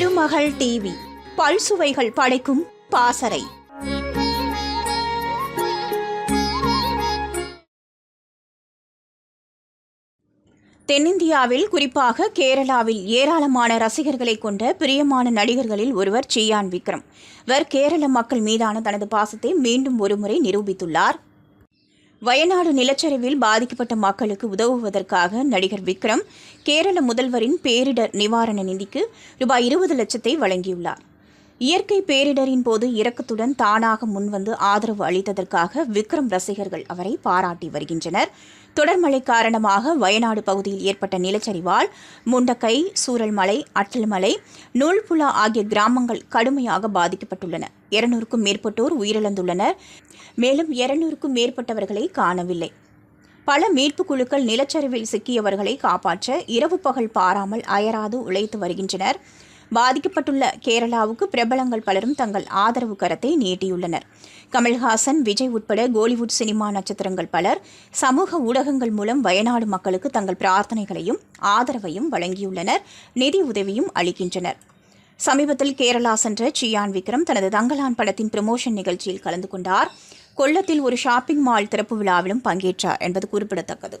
திருமகள் TV பல்சுவைகள் படைக்கும் பாசறை. தென்னிந்தியாவில் குறிப்பாக கேரளாவில் ஏராளமான ரசிகர்களை கொண்ட பிரியமான நடிகர்களில் ஒருவர் சியான் விக்ரம். இவர் கேரள மக்கள் மீதான தனது பாசத்தை மீண்டும் ஒருமுறை நிரூபித்துள்ளார். வயநாடு நிலச்சரிவில் பாதிக்கப்பட்ட மக்களுக்கு உதவுவதற்காக நடிகர் விக்ரம் கேரள முதல்வரின் பேரிடர் நிவாரண நிதிக்கு ரூபாய் இருபது லட்சத்தை வழங்கியுள்ளார். இயற்கை பேரிடரின் போது இரக்கத்துடன் தானாக முன்வந்து ஆதரவு அளித்ததற்காக விக்ரம் ரசிகர்கள் அவரை பாராட்டி வருகின்றனர். தொடர்மழை காரணமாக வயநாடு பகுதியில் ஏற்பட்ட நிலச்சரிவால் முண்டக்கை சூரல்மலை அட்டல்மலை நூல்புலா ஆகிய கிராமங்கள் கடுமையாக பாதிக்கப்பட்டுள்ளன. இருநூறுக்கும் மேற்பட்டோர் உயிரிழந்துள்ளனர். மேலும் இருநூறுக்கும் மேற்பட்டவர்களை காணவில்லை. பல மீட்புக் குழுக்கள் நிலச்சரிவில் சிக்கியவர்களை காப்பாற்ற இரவு பகல் பாராமல் அயராது உழைத்து வருகின்றனர். பாதிக்கப்பட்டுள்ள கேரளாவுக்கு பிரபலங்கள் பலரும் தங்கள் ஆதரவு கரத்தை நீட்டியுள்ளனர். கமல்ஹாசன் விஜய் உட்பட கோலிவுட் சினிமா நட்சத்திரங்கள் பலர் சமூக ஊடகங்கள் மூலம் வயநாடு மக்களுக்கு தங்கள் பிரார்த்தனைகளையும் ஆதரவையும் வழங்கியுள்ளனர். நிதி உதவியும் அளிக்கின்றனர். சமீபத்தில் கேரளா சென்ற சியான் விக்ரம் தனது தங்கலான் படத்தின் ப்ரமோஷன் நிகழ்ச்சியில் கலந்து கொண்டார். கொல்லத்தில் ஒரு ஷாப்பிங் மால் திறப்பு விழாவிலும் பங்கேற்றார் என்பது குறிப்பிடத்தக்கது.